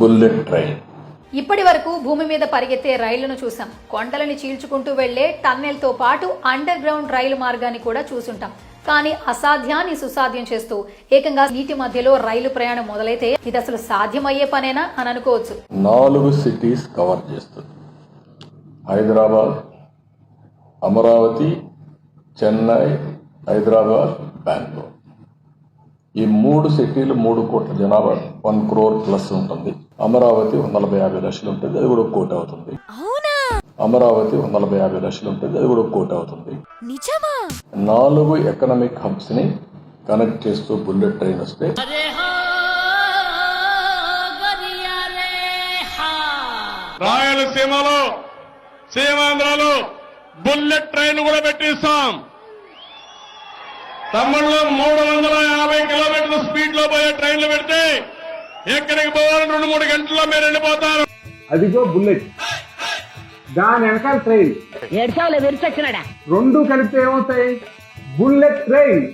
Bullet train. ఇప్పటి వరకు భూమి మీద పరిగెత్తే రైళ్ళను చూసాం కొండలని చీల్చుకుంటూ వెళ్ళే టన్నెల్తో పాటు అండర్ గ్రౌండ్ రైలు మార్గాన్ని కూడా చూసుంటాం. కానీ అసాధ్యాన్ని సుసాధ్యం చేస్తూ ఏకంగా నీటి మధ్యలో రైలు ప్రయాణం మొదలైతే ఇది అసలు సాధ్యమయ్యే పనేనా అని అనుకోవచ్చు. నాలుగు సిటీస్ కవర్ చేస్తుంది. హైదరాబాద్ అమరావతి చెన్నై హైదరాబాద్ బెంగళూరు. ఈ మూడు సిటీలు మూడు కోట్ల జనాభా వన్ క్రోర్ ప్లస్ ఉంటుంది. అమరావతి ఒక నలభై యాభై లక్షలు ఉంటుంది అది కూడా ఒక కోటి అవుతుంది. అవునా? అమరావతి ఒక నలభై యాభై లక్షలు ఉంటుంది అది కూడా ఒక కోటి అవుతుంది. నిజమా? నాలుగు ఎకనామిక్ హబ్స్ని కనెక్ట్ చేస్తూ బుల్లెట్ ట్రైన్ వస్తే రాయలసీమలో సీమాంధ్రలో బుల్లెట్ ట్రైన్ కూడా పెట్టిస్తాం. తమిళలో మూడు వందల యాభై కిలోమీటర్ల స్పీడ్లో పోయే ట్రైన్లు పెడితే ఎక్కడికి పోవాలని రెండు మూడు గంటల్లో మీరు వెళ్ళిపోతారు. అదిగో బుల్లెట్. దాని వెనకాల ట్రైన్. ఏడ్చావులే విరిచొచ్చినాడా? రెండు కలిపితే ఏమవుతాయి? Bullet train.